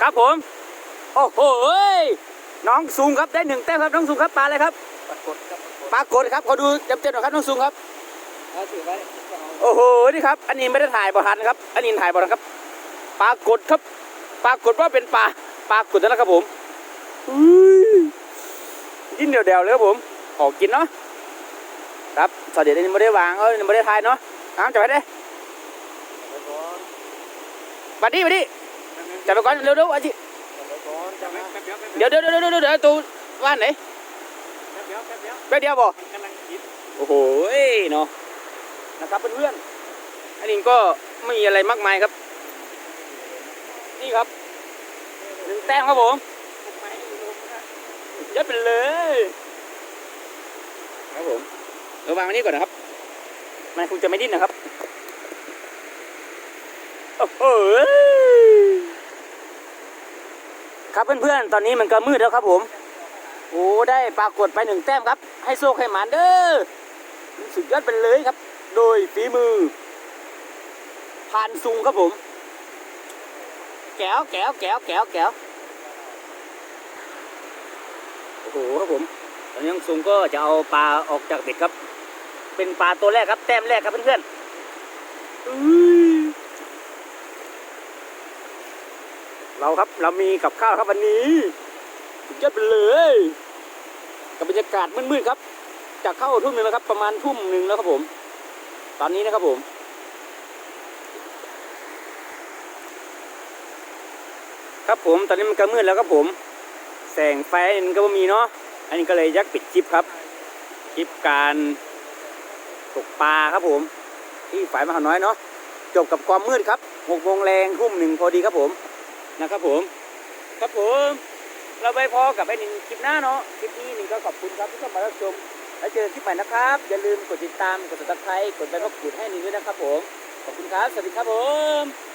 ครับผม โอ้โหยน้องซุงครับได้หนึ่งแต้มครับน้องซุงครับปลาอะไรครับปรากฏครับปลากดครับขอดูเต็มๆหน่อยครับน้องซุงครับเอาถือไว้ก็เอาโอ้โหนี่ครับ อันนี้ไม่ได้ถ่ายบอทันครับ อันนี้ถ่ายบอทันครับปลากดครับปลากดว่าเป็นปลาปลากดนั่นแหละครับผมอุ้ยกินเดียวๆเลยครับผมขอกินเนาะครับสวัสดีนี้ไม่ได้วางเออไม่ได้ถ่ายเนาะน้ำจับไปได้ไว้ก่อนบัดดี้บัดดี้ จับไปก่อนเร็วๆอาจิไว้ก่อนจะมาเดี๋ยวเดี๋ยวเดี๋ยวเดี๋ยวเดี๋ยวตูว่านไหนแป๊บเดียวแป๊บเดียวแป๊บเดียวบ่โอ้โหเนาะนะครับเพื่อนๆอันนี้ก็ไม่มีอะไรมากมายครับ นี่ครับหนึ่งแต้มครับผมยัดไปเลยครับผมเราวางไว้นี่ก่อนนะครับ มันคงจะไม่ดิ้นนะครับ โอ้โห ครับเพื่อนๆ ตอนนี้มันก็มืดแล้วครับผม โอ้ได้ปรากฏไปหนึ่งแต้มครับ ให้โซ่ให้หมานเด้อสุดยอดไปเลยครับ โดยฝีมือพานซุงครับผม แก้วแก้วแก้วแก้วแก้วโอ้โหครับผม ตอนนี้ซุงก็จะเอาปลาออกจากเบ็ดครับ เป็นปลาตัวแรกครับ แต้มแรกครับเพื่อนๆอุ้ย เราครับเรามีกับข้าวครับวันนี้สุดยอดไปเลย กับบรรยากาศมืดๆครับจากเข้าทุ่มหนึ่งแล้วครับ ประมาณทุ่มหนึ่งแล้วครับผม ตอนนี้นะครับผมครับผมตอนนี้มันก็มืดแล้วครับผม แสงไฟมันก็บ่มีเนาะอันนี้ก็เลยยักปิดคลิปครับคลิปการตกปลาครับผม ที่ฝ่ายมหาน้อยเนาะจบกับความมืดครับหกโมงแรงทุ่มหนึ่งพอดีครับผม นะครับผม ครับผม เราไปพอกับไอ้หนึ่งคลิปหน้าเนาะคลิปนี้หนึ่งก็ขอบคุณครับที่เข้ามารับชม แล้วเจอกันคลิปใหม่นะครับ อย่าลืมกดติดตามกดติดตามกดไปก็กดให้หนึ่งด้วยนะครับผม ขอบคุณครับ สวัสดีครับผม